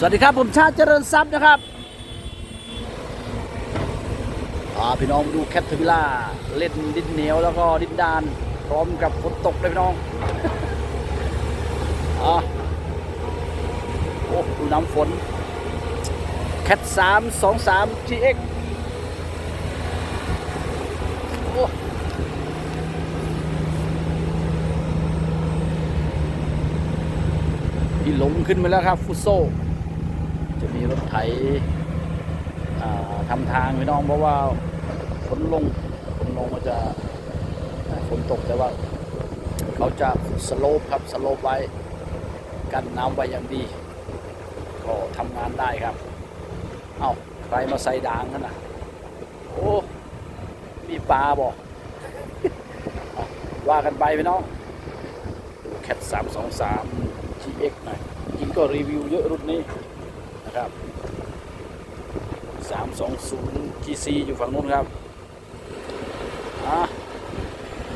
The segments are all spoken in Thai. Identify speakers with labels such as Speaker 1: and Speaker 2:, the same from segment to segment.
Speaker 1: สวัสดีครับ ผมชาติเจริญทรัพย์นะครับพาพี่น้องมาดูแคทเทอร์วิล่าเล่นดินเหนียวแล้วก็ดินดาน พร้อมกับฝนตกเลยพี่น้องอะโอ้ดูน้ำฝนแคทสามสองสาม GX โอ้ที่หลงขึ้นมาแล้วครับ ฟุตโซ จะมีรถไถอ่าทำทางพี่น้องเพราะว่าฝนลงฝนลงมันจะฝนตกแต่ว่า เขาจะสโลปครับสโลปไว้ กันน้ำไว้อย่างดี ก็ทำงานได้ครับ เอา้าใครมาใส่ด่างกันนะโอ้มีปลาบอกว่ากันไปพี่น้องแคทสามสองสาม GX หน่อยจริงก็รีวิวเยอะรุ่นนี้ ครับ320 GC อยู่ฝั่งนู้นครับอะ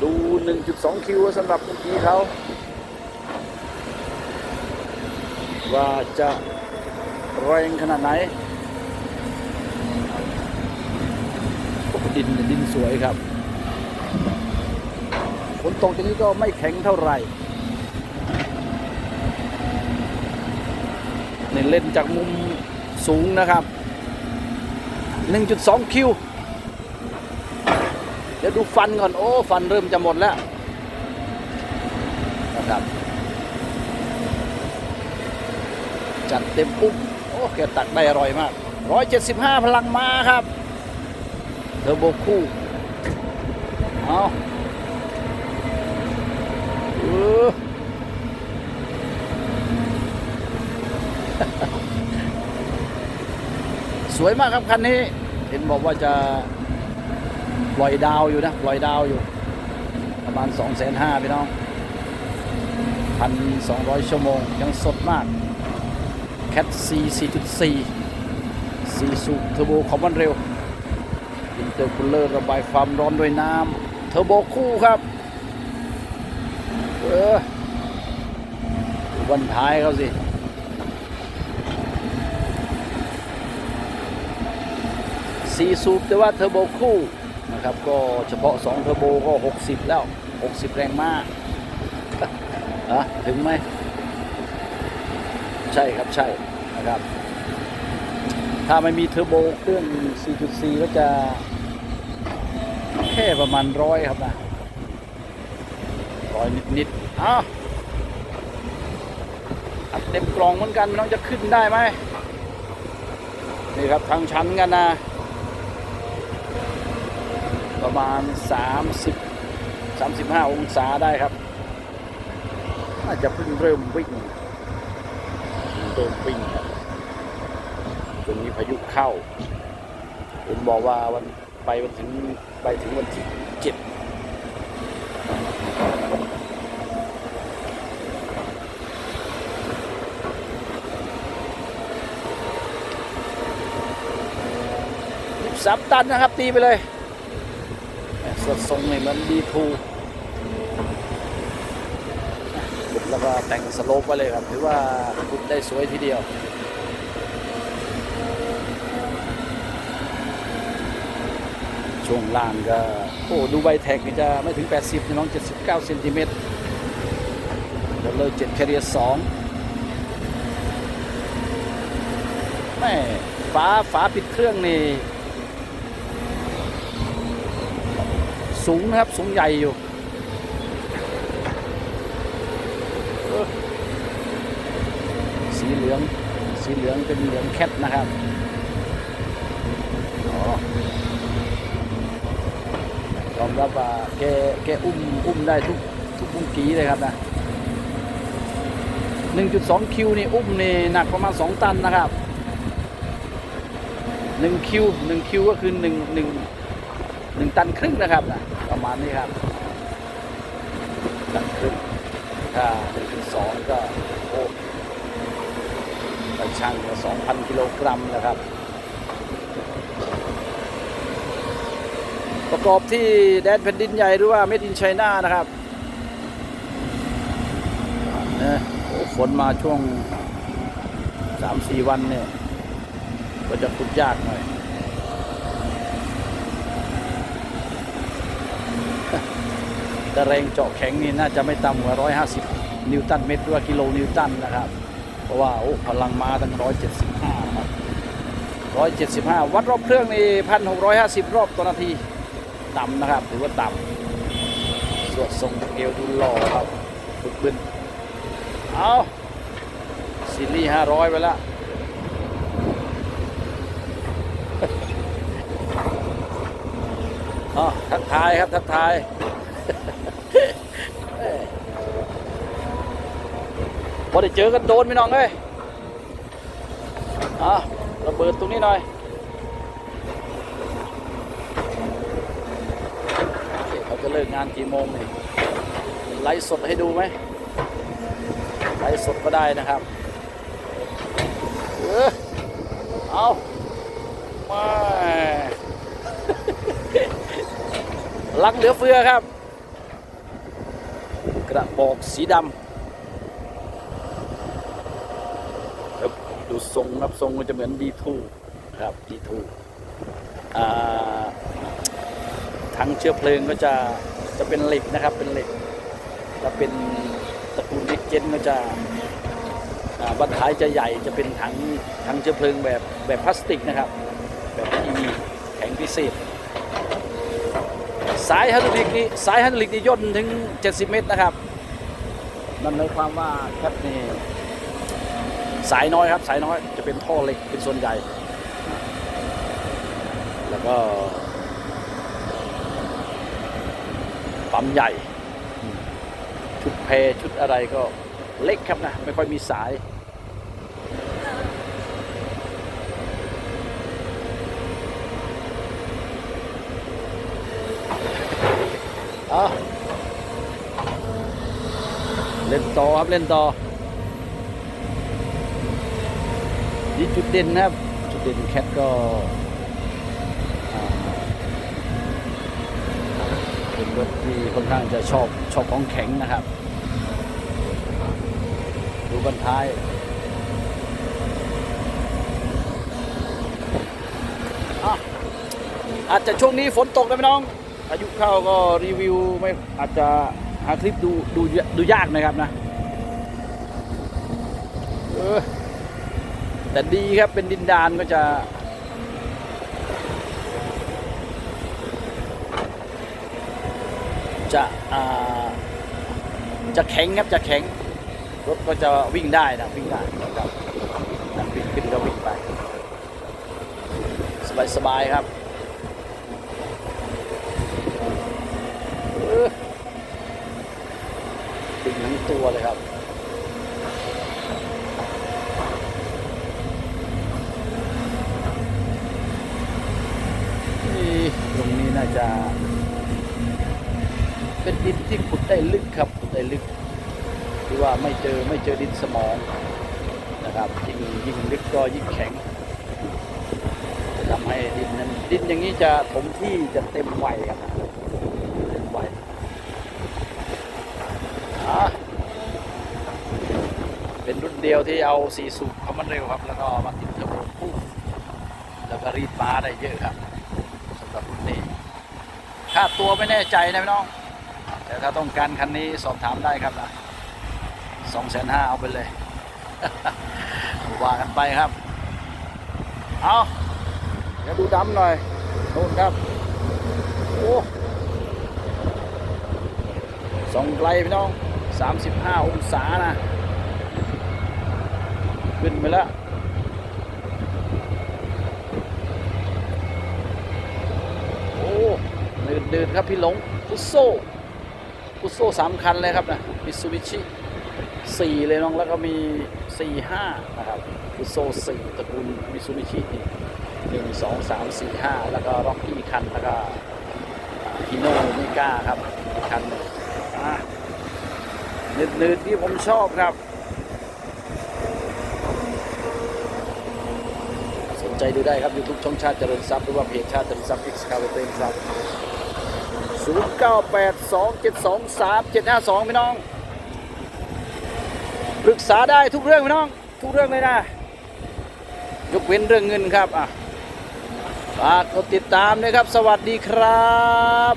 Speaker 1: ดู1.2คิวสำหรับเมื่อกี้เขาว่าจะแรงขนาดไหนดินดินสวยครับฝนตกอย่างนี้ก็ไม่แข็งเท่าไหร่ นี่เล่นจากมุมสูงนะครับ 1.2 คิว เดี๋ยวดูฟันก่อน โอ้ ฟันเริ่มจะหมดแล้วนะครับ จัดเต็มปุ๊บ โอ้แกตักได้อร่อยมาก 175 พลังมาครับ เทอร์โบคู่ เอาเออ ส วยมากครับคันนี้ เห็นบอกว่าจะปล่อยดาวอยู่นะปล่อยดาวอยู่ ประมาณ 2 5 0 0 0 0พี่น้องพันสองร้อยชั่วโมง ยังสดมากแคท C 4.4ซีซูเทอร์โบคอมมอนเร็วอินเตอร์คูลเลอร์ระบายความร้อนด้วยน้ำเทอร์โบคู่ครับ เออดูบันท้ายเขาสิ สี่สูบแต่ว่าเทอร์โบคู่นะครับก็เฉพาะ 2 เทอร์โบก็ 60 แล้ว 60 แรงม้าอะถึงไหม ใช่ครับใช่นะครับ ถ้าไม่มีเทอร์โบเครื่อง 4.4 ก็จะแค่ประมาณร้อยครับนะร้อยนิดๆอ้าวอัดเต็มกล่องเหมือนกันน้องจะขึ้นได้ไหมนี่ครับทางชันกันนะ ประมาณ 30 35 องศาได้ครับน่าจจะเพิ่งเริ่มวิ่งเริ่มวิ่งครับจนมีพายุเข้า ผมบอกว่าวันไปวันถึงไปถึงวันที่เจ็ดสามตันนะครับ ตีไปเลย สดทรงนี่มันดีทูแล้วก็แต่งสโลปไว้เลยครับถือว่าขุดได้สวยทีเดียวช่วงล่างก็โอ้ดูใบแท็กนี่จะไม่ถึง 80นี่น้อง 79เซนติเมตรเดี๋ยวเลย7แคเรียร์2แม่ฝาฝาปิดเครื่องนี่ สูงนะครับ สูงใหญ่อยู่สีเหลือง สีเหลืองเป็นเหลืองแคทนะครับอ๋อยอมรับว่าแกแกอุ้มอุ้มได้ทุกทุกมุมกีเลยครับนะ1.2 คิวนี่อุ้มนี่หนักประมาณ 2 ตันนะครับ1คิว1คิวก็คือ1 1 1ตันครึ่งนะครับนะ ประมาณนี้ครับตันครึ่งถ้า1.2ก็โอ้ไปช่างก็2,000กิโลกรัมนะครับ ประกอบที่แดนแผ่นดินใหญ่หรือว่าเม็ดินไชน่านะครับเนี่ยโอ้ฝนมาช่วงสามสี่วันเนี่ย ก็จะขุดยากหน่อย แต่แรงเจาะแข็งนี่น่าจะไม่ต่ำกว่า 150 นิวตันเมตรหรือว่ากิโลนิวตันนะครับ เพราะว่าโอ้พลังมาตั้ง 175 ครับ 175 วัดรอบเครื่องนี่1,650 รอบต่อนาที ต่ำนะครับ ถือว่าต่ำสวดทรงเอวดูหล่อครับบึกบึนเอาซีรีส์500 ไปแล้วอ๋อทักทายครับ ทักทาย พอได้เจอกันโดนพี่น้องเอ้ยอะระเบิดตรงนี้หน่อยเคเขาจะเลิกงานกี่โมงนี่ไลฟ์สดให้ดูไหมไลฟ์สดก็ได้นะครับ เออเอามาลังเหลือเฟือครับ กระบอกสีดำครับดู ทรงครับทรงมันจะเหมือน D2 ครับ D2 อ่าทั้งเชื้อเพลิงก็จะจะเป็นเหล็กนะครับเป็นเหล็กถ้าเป็นตระกูลดิเจนก็จะอ่าบันท้ายจะใหญ่จะเป็นถังถังเชื้อเพลิงแบบแบบพลาสติกนะครับ แบบทีวีแข็งพิเศษสายไฮดรอลิกนี่สายไฮดรอลิกนี่ย่นถึง 70 เมตรนะครับ นั่นหมายความว่าแคปนี่ สายน้อยครับสายน้อยจะเป็นท่อเหล็กเป็นส่วนใหญ่ แล้วก็ปั๊มใหญ่ ชุดเพชุดอะไรก็เล็กครับนะ ไม่ค่อยมีสายเล่นต่อครับ เล่นต่อ นี่จุดเด่นนะครับ จุดเด่นแคทก็เป็นรถที่ค่อนข้างจะชอบชอบของแข็งนะครับ ดูบันท้ายอะอาจจะช่วงนี้ฝนตกนะพี่น้อง อายุเข้าก็รีวิวไม่อาจจะหาคลิปดูดูดูยากนะครับนะ เออ แต่ดีครับเป็นดินดานก็จะ จะอ่าจะแข็งครับจะแข็ง รถก็จะวิ่งได้นะวิ่งได้ครับนั่นวิ่งขึ้นก็วิ่งไป สบายๆครับดึงทั้งตัวเลยครับ ตรงนี้น่าจะ เป็นดินที่ขุดได้ลึกครับขุดได้ลึกคือว่าไม่เจอไม่เจอดินสมองนะครับยิ่งยิ่งลึกก็ยิ่งแข็งจะทำให้ดินนั้นดินอย่างนี้จะถมที่จะเต็มไวครับเต็มไวเป็นรุ่นเดียวที่เอาสีสูบเขามันเร็วครับ แล้วก็มาติดเทอร์โบพุ่งแล้วก็รีดม้าได้เยอะครับ สำหรับรุ่นนี้ค่าตัวไม่แน่ใจนะพี่น้อง แต่ถ้าต้องการคันนี้สอบถามได้ครับนะสองแสนห้าเอาไปเลยว่ากันไปครับ เอาเดี๋ยวดูดำหน่อยนู่นครับโอ้สองไกลพี่น้อง35องศานะ ขึ้นไปแล้ว โอ้ เดินเดินครับพี่หลงฟุโซ่ฟุโซ่สามคันเลยครับนะมิซูบิชิสี่เลยน้องแล้วก็มีสี่ห้านะครับฟุโซ่สี่ตระกูลมิซูบิชิดีหนึ่งสองสามสี่ห้าแล้วก็ร็อกกี้คันแล้วก็ฮิโนมิก้าครับคันหนึ่งอะนืดๆที่ผมชอบครับสนใจดูได้ครับ YouTube ช่องชาติเจริญทรัพย์หรือว่าเพจชาติเจริญทรัพย์ X คาร์เฟ่ครับ 0982723752 พี่น้องปรึกษาได้ทุกเรื่องพี่น้อง ทุกเรื่องเลยนะ ยกเว้นเรื่องเงินครับอะฝากกดติดตามนะครับ สวัสดีครับ